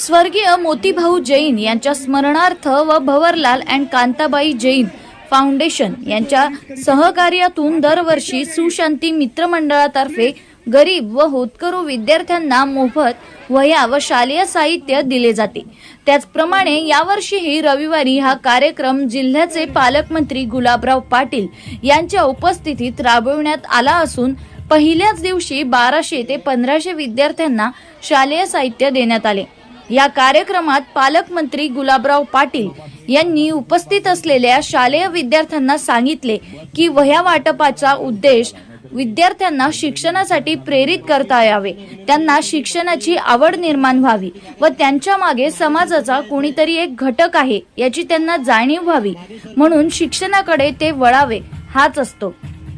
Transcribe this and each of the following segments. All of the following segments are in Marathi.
स्वर्गीय मोतीभाऊ जैन यांच्या स्मरणार्थ व भवरलाल अँड कांताबाई जैन फाउंडेशन यांच्या सहकार्यातून दरवर्षी सुशांती मित्रमंडळातर्फे गरीब व होतकरू विद्यार्थ्यांना मोफत वह्या व शालेय साहित्य दिले जाते. त्याचप्रमाणे यावर्षीही रविवारी हा कार्यक्रम जिल्ह्याचे पालकमंत्री गुलाबराव पाटील यांच्या उपस्थितीत राबविण्यात आला असून पहिल्याच दिवशी बाराशे ते पंधराशे विद्यार्थ्यांना शालेय साहित्य देण्यात आले. या कार्यक्रमात पालकमंत्री गुलाबराव पाटील यांनी उपस्थित असलेल्या शालेय विद्यार्थ्यांना सांगितले की वह्या वाटपाचा उद्देश विद्यार्थ्यांना शिक्षणासाठी प्रेरित करता यावे. त्यांना शिक्षणाची आवड निर्माण व्हावी व त्यांच्या मागे समाजाचा कोणीतरी एक घटक आहे याची त्यांना जाणीव व्हावी. म्हणून शिक्षणाकडे ते वळावे. हाच असतो.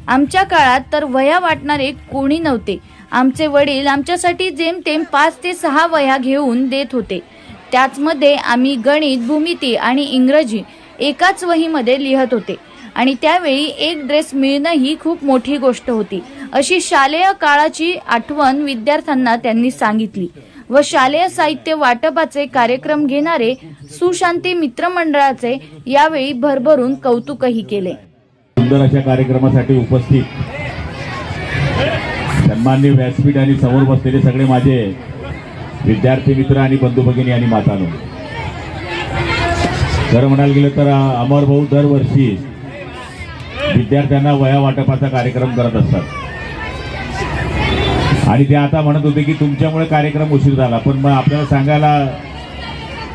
आमच्या काळात तर वह्या वाटणारे कोणी नव्हते. आमचे वडील आमच्यासाठी जेमतेम पाच ते सहा वह्या घेऊन देत होते. त्याचमध्ये आम्ही गणित भूमिती आणि इंग्रजी एकाच वहीमध्ये लिहत होते. आणि त्यावेळी एक ड्रेस मिळणं ही खूप मोठी गोष्ट होती. अशी शालेय काळाची आठवण विद्यार्थ्यांना त्यांनी सांगितली व शालेय साहित्य वाटपाचे कार्यक्रम घेणारे सुशांती मित्रमंडळाचे यावेळी भरभरून कौतुकही केले. सुंदर अशा कार्यक्रमासाठी उपस्थित सन्मान्य व्यासपीठ आणि समोर बसलेले सगळे माझे विद्यार्थी मित्र आणि बंधू भगिनी आणि मातानो. खरं म्हणायला गेलं तर अमर भाऊ दरवर्षी विद्यार्थ्यांना वया वाटपाचा कार्यक्रम करत असतात. आणि ते आता म्हणत होते की तुमच्यामुळे कार्यक्रम उशीर झाला पण मग आपल्याला सांगायला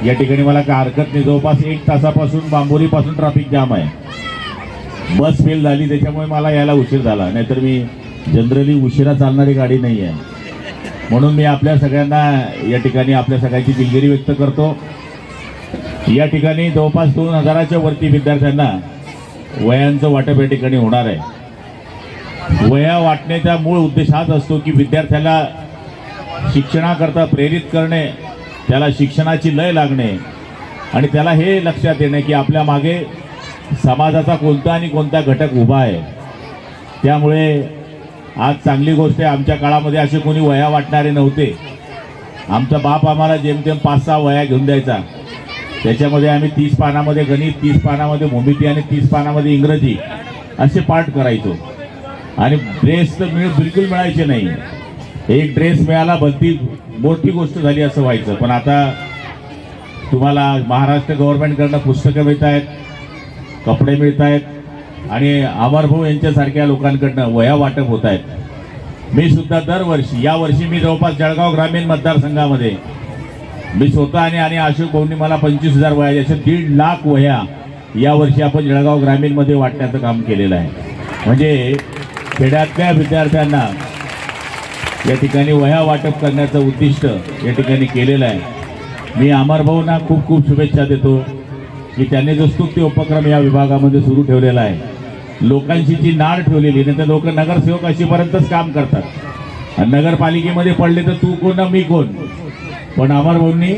या ठिकाणी मला काय हरकत नाही. जवळपास एक तासापासून बांबोलीपासून ट्रॅफिक जाम आहे. बस फेल झाली त्याच्यामुळे मला यायला उशीर झाला. नाहीतर मी जनरली उशिरा चालणारी गाडी नाही आहे. म्हणून मी आपल्या सगळ्यांना या ठिकाणी आपल्या सगळ्यांची दिलगिरी व्यक्त करतो. या ठिकाणी जवळपास दोन हजाराच्या वरती विद्यार्थ्यांना वयांचं वाटप या ठिकाणी होणार आहे. वया वाटण्याचा मूळ उद्देश हाच असतो की विद्यार्थ्याला शिक्षणाकरता प्रेरित करणे त्याला शिक्षणाची लय लागणे आणि त्याला हे लक्षात येणे की आपल्या मागे समाजाचा कोणता आणि कोणता घटक उभा आहे. त्यामुळे आज चांगली गोष्ट आहे. आमच्या काळामध्ये असे कोणी वया वाटणारे नव्हते. आमचा बाप आम्हाला जेमतेम पाच सहा वया घेऊन द्यायचा. त्याच्यामध्ये आम्ही तीस पानामध्ये गणित तीस पानामध्ये भूमिती आणि तीस पानामध्ये इंग्रजी असे पाठ करायचो. आणि ड्रेस तर मिळ बिलकुल मिळायचे नाही. एक ड्रेस मिळाला भलती मोठी गोष्ट झाली असं व्हायचं. पण आता तुम्हाला महाराष्ट्र गव्हर्नमेंटकडनं पुस्तकं मिळत आहेत कपडे मिळत आहेत आणि अमरभाऊ यांच्यासारख्या लोकांकडनं वया वाटप होत आहेत. मी सुद्धा दरवर्षी या वर्षी मी जवळपास जळगाव ग्रामीण मतदारसंघामध्ये. मी स्वतः आणि आणि अशोक भाऊंनी मला पंचवीस हजार वया असे दीड लाख वह्या यावर्षी आपण जळगाव ग्रामीणमध्ये वाटण्याचं काम केलेलं आहे. म्हणजे खेड्यातल्या विद्यार्थ्यांना या ठिकाणी वह्या वाटप करण्याचं उद्दिष्ट या ठिकाणी केलेलं आहे. मी अमरभाऊंना खूप खूप शुभेच्छा देतो की त्यांनी जो स्तुत्य उपक्रम या विभागामध्ये सुरू ठेवलेला आहे लोकांची जी नाड ठेवलेली नाही तर लोक नगरसेवक अशीपर्यंतच काम करतात. आणि नगरपालिकेमध्ये पडले तर तू कोण मी कोण? पण अमरभाऊंनी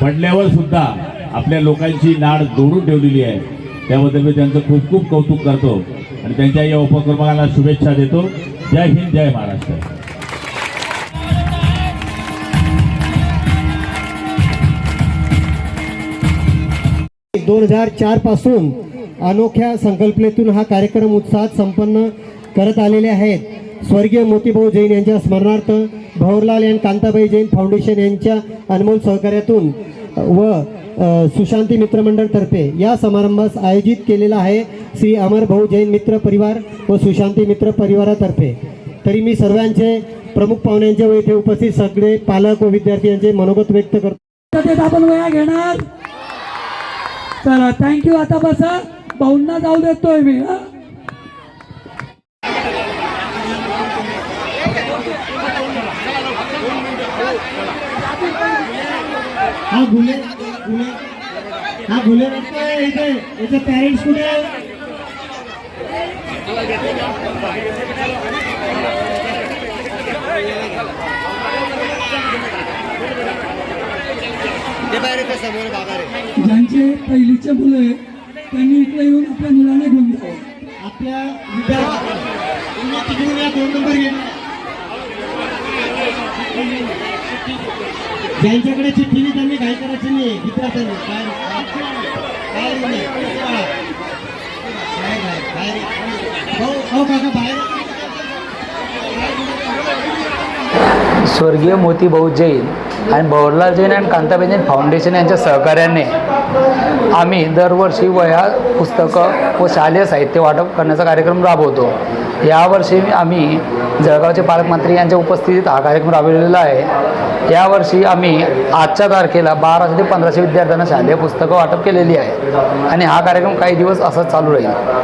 पडल्यावर सुद्धा आपल्या लोकांची नाड जोडून ठेवलेली आहे. त्याबद्दल मी त्यांचं खूप खूप कौतुक करतो. आणि त्यांच्या या उपक्रमाला शुभेच्छा देतो. जय हिंद जय महाराष्ट्र. दोन हजार चारपासून अनोख्या संकल्पनेतून हा कार्यक्रम उत्साहात संपन्न करत आलेले आहेत. स्वर्गीय मोतीभाऊ जैन यांच्या स्मरणार्थ भवरलाल अँड कांताबाई जैन फाउंडेशन यांच्या अनमोल सहकार्यातून व सुशांती मित्रमंडळतर्फे या समारंभास आयोजित केलेला आहे श्री अमर भाऊ जैन मित्र परिवार व सुशांती मित्र परिवारातर्फे. तरी मी सर्वांचे प्रमुख पाहुण्यांच्या व इथे उपस्थित सगळे पालक व विद्यार्थी यांचे मनोगत व्यक्त करतो. आपण वया घेणार. चला थँक्यू आता बसा. भाऊंना जाऊ देतोय मी हा. हा गुले गुले. हा गुले इथे. इथे पॅरेंट्स कुठे? ज्यांचे पहिलीचे मुलं आहेत त्यांनी इकडे येऊन आपल्या मुलांना घेऊन जावं आपल्या विद्यार्थी तुम्ही तिकडून या दोन नंबर घे. ज्यांच्याकडे चिठ्ठी नाही त्यांनी काही करायचं नाही? हो हो काका बाहेर स्वर्गीय मोतीभाऊ जैन आणि भवरलाल जैन आणि कांताबाई जैन फाउंडेशन यांच्या सहकार्याने आम्ही दरवर्षी वह्या पुस्तकं व शालेय साहित्य वाटप करण्याचा कार्यक्रम राबवतो. यावर्षी आम्ही जळगावचे पालकमंत्री यांच्या उपस्थितीत हा कार्यक्रम राबवलेला आहे. यावर्षी आम्ही आजच्या तारखेला बाराशे ते पंधराशे विद्यार्थ्यांना शालेय पुस्तकं वाटप केलेली आहे. आणि हा कार्यक्रम काही दिवस असंच चालू राहील.